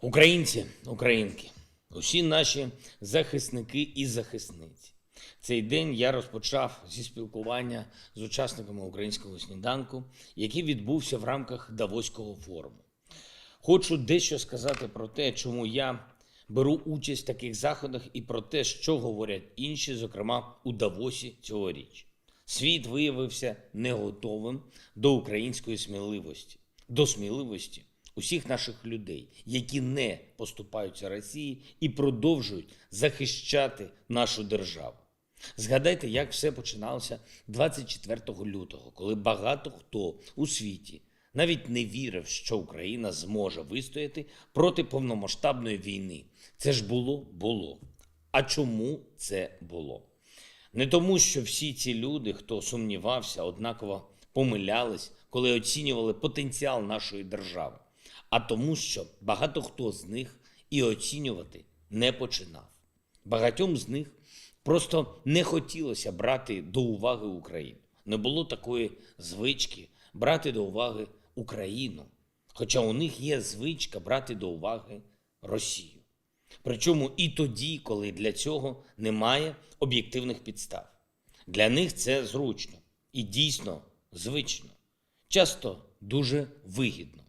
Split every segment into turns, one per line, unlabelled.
Українці, українки, усі наші захисники і захисниці. Цей день я розпочав зі спілкування з учасниками українського сніданку, який відбувся в рамках Давоського форуму. Хочу дещо сказати про те, чому я беру участь в таких заходах і про те, що говорять інші, зокрема у Давосі цьогоріч. Світ виявився не готовим до української сміливості, до сміливості усіх наших людей, які не поступаються Росії і продовжують захищати нашу державу. Згадайте, як все починалося 24 лютого, коли багато хто у світі навіть не вірив, що Україна зможе вистояти проти повномасштабної війни. Це ж було було. А чому це було? Не тому, що всі ці люди, хто сумнівався, однаково помилялись, коли оцінювали потенціал нашої держави, а тому, що багато хто з них і оцінювати не починав. Багатьом з них просто не хотілося брати до уваги Україну. Не було такої звички брати до уваги Україну. Хоча у них є звичка брати до уваги Росію. Причому і тоді, коли для цього немає об'єктивних підстав. Для них це зручно і дійсно звично, часто дуже вигідно.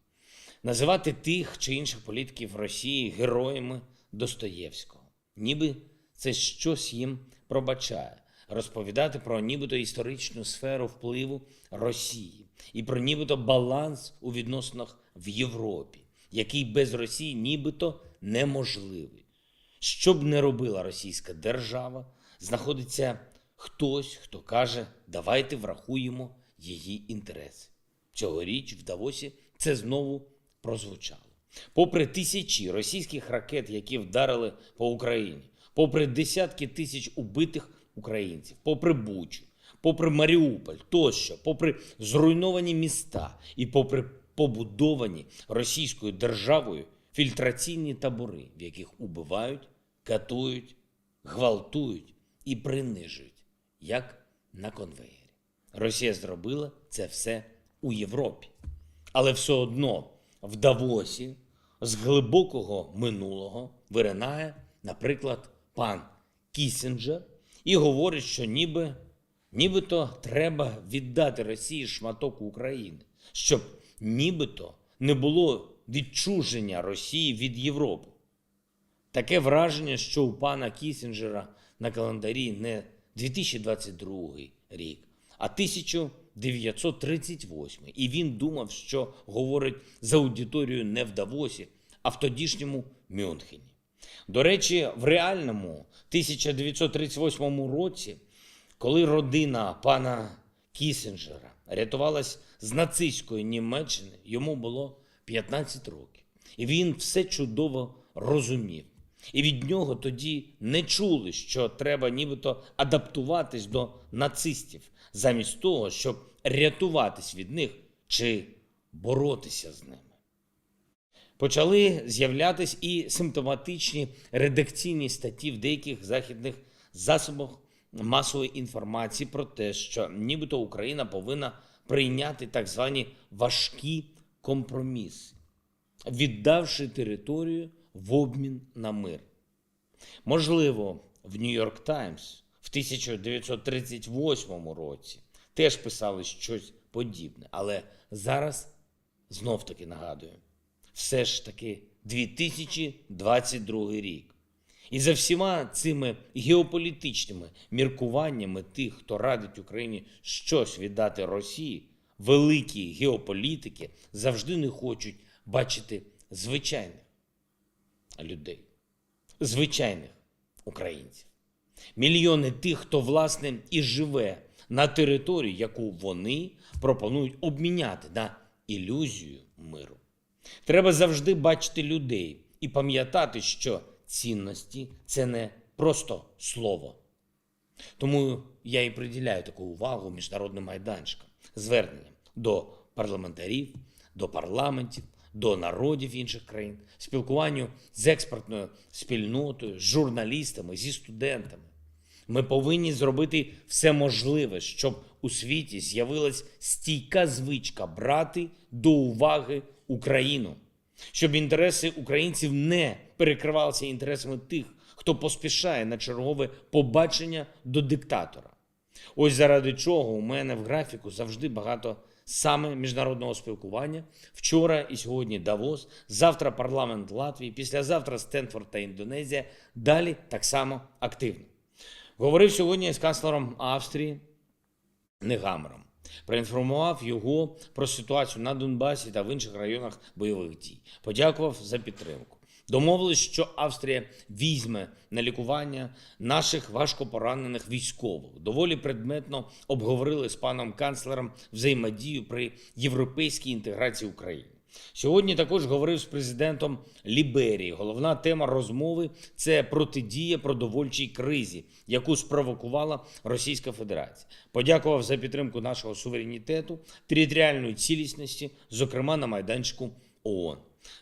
Називати тих чи інших політиків Росії героями Достоєвського, ніби це щось їм пробачає, розповідати про нібито історичну сферу впливу Росії і про нібито баланс у відносинах в Європі, який без Росії нібито неможливий. Що б не робила російська держава, знаходиться хтось, хто каже, давайте врахуємо її інтереси. Цьогоріч в Давосі це знову прозвучало. Попри тисячі російських ракет, які вдарили по Україні, попри десятки тисяч убитих українців, попри Бучу, попри Маріуполь тощо, попри зруйновані міста і попри побудовані російською державою фільтраційні табори, в яких убивають, катують, гвалтують і принижують, як на конвеєрі. Росія зробила це все у Європі. Але все одно в Давосі з глибокого минулого виринає, наприклад, пан Кісінджер і говорить, що ніби, нібито треба віддати Росії шматок України, щоб нібито не було відчуження Росії від Європи. Таке враження, що у пана Кісінджера на календарі не 2022 рік, а 1938. І він думав, що говорить за аудиторією не в Давосі, а в тодішньому Мюнхені. До речі, в реальному 1938 році, коли родина пана Кісінджера рятувалась з нацистської Німеччини, йому було 15 років. І він все чудово розумів. І від нього тоді не чули, що треба нібито адаптуватись до нацистів, замість того, щоб рятуватись від них чи боротися з ними. Почали з'являтись і симптоматичні редакційні статті в деяких західних засобах масової інформації про те, що нібито Україна повинна прийняти так звані важкі компроміси, віддавши територію в обмін на мир. Можливо, в Нью-Йорк Таймс в 1938 році теж писали щось подібне, але зараз знов таки нагадую, все ж таки 2022 рік. І за всіма цими геополітичними міркуваннями тих, хто радить Україні щось віддати Росії, великі геополітики завжди не хочуть бачити звичайних людей, звичайних українців. Мільйони тих, хто власне і живе на території, яку вони пропонують обміняти на ілюзію миру. Треба завжди бачити людей і пам'ятати, що цінності це не просто слово. Тому я і приділяю таку увагу міжнародним майданчикам, зверненням до парламентарів, до парламентів, до народів інших країн, спілкуванню з експертною спільнотою, з журналістами, зі студентами. Ми повинні зробити все можливе, щоб у світі з'явилась стійка звичка брати до уваги Україну. щоб інтереси українців не перекривалися інтересами тих, хто поспішає на чергове побачення до диктатора. Ось заради чого у мене в графіку завжди багато саме міжнародного спілкування. Вчора і сьогодні Давос, завтра парламент Латвії, післязавтра Стенфорд та Індонезія. Далі так само активно. Говорив сьогодні з канцлером Австрії Негамером. Проінформував його про ситуацію на Донбасі та в інших районах бойових дій. Подякував за підтримку. Домовились, що Австрія візьме на лікування наших важкопоранених військових. Доволі предметно обговорили з паном канцлером взаємодію при європейській інтеграції України. Сьогодні також говорив з президентом Ліберії. Головна тема розмови це протидія продовольчій кризі, яку спровокувала Російська Федерація. Подякував за підтримку нашого суверенітету, територіальної цілісності, зокрема на майданчику ООН.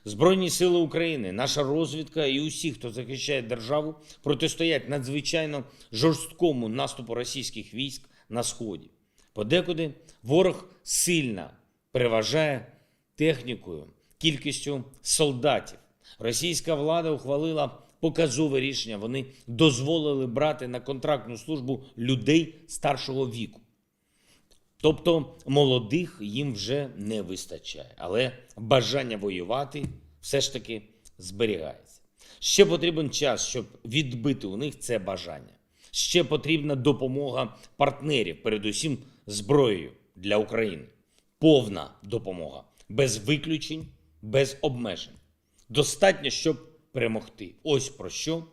Збройні сили України, наша розвідка і усі, хто захищає державу, протистоять надзвичайно жорсткому наступу російських військ на сході. Подекуди ворог сильно переважає технікою, кількістю солдатів. Російська влада ухвалила показове рішення. Вони дозволили брати на контрактну службу людей старшого віку. Тобто молодих їм вже не вистачає, але бажання воювати все ж таки зберігається. Ще потрібен час, щоб відбити у них це бажання. Ще потрібна допомога партнерів, передусім зброєю для України. Повна допомога, без виключень, без обмежень. Достатньо, щоб перемогти. Ось про що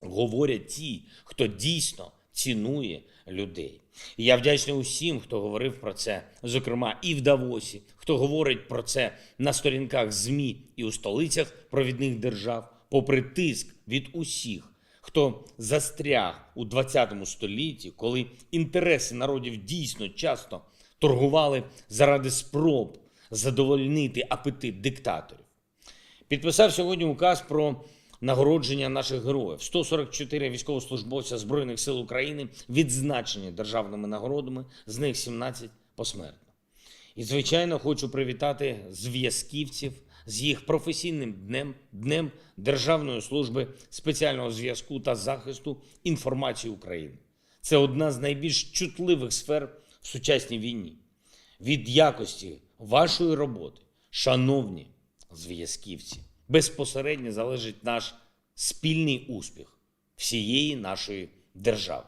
говорять ті, хто дійсно цінує людей. І я вдячний усім, хто говорив про це, зокрема і в Давосі, хто говорить про це на сторінках ЗМІ і у столицях провідних держав, попри тиск від усіх, хто застряг у 20 столітті, коли інтереси народів дійсно часто торгували заради спроб задовольнити апетит диктаторів. Підписав сьогодні указ про нагородження наших героїв. 144 військовослужбовця Збройних сил України відзначені державними нагородами, з них 17 посмертно. І, звичайно, хочу привітати зв'язківців з їх професійним днем, днем Державної служби спеціального зв'язку та захисту інформації України. Це одна з найбільш чутливих сфер в сучасній війні. Від якості вашої роботи, шановні зв'язківці, безпосередньо залежить наш спільний успіх всієї нашої держави.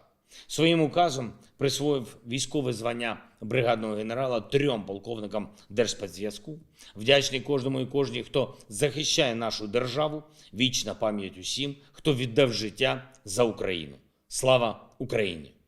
Своїм указом присвоїв військове звання бригадного генерала трьом полковникам Держспецзв'язку. Вдячний кожному і кожній, хто захищає нашу державу. Вічна пам'ять усім, хто віддав життя за Україну. Слава Україні!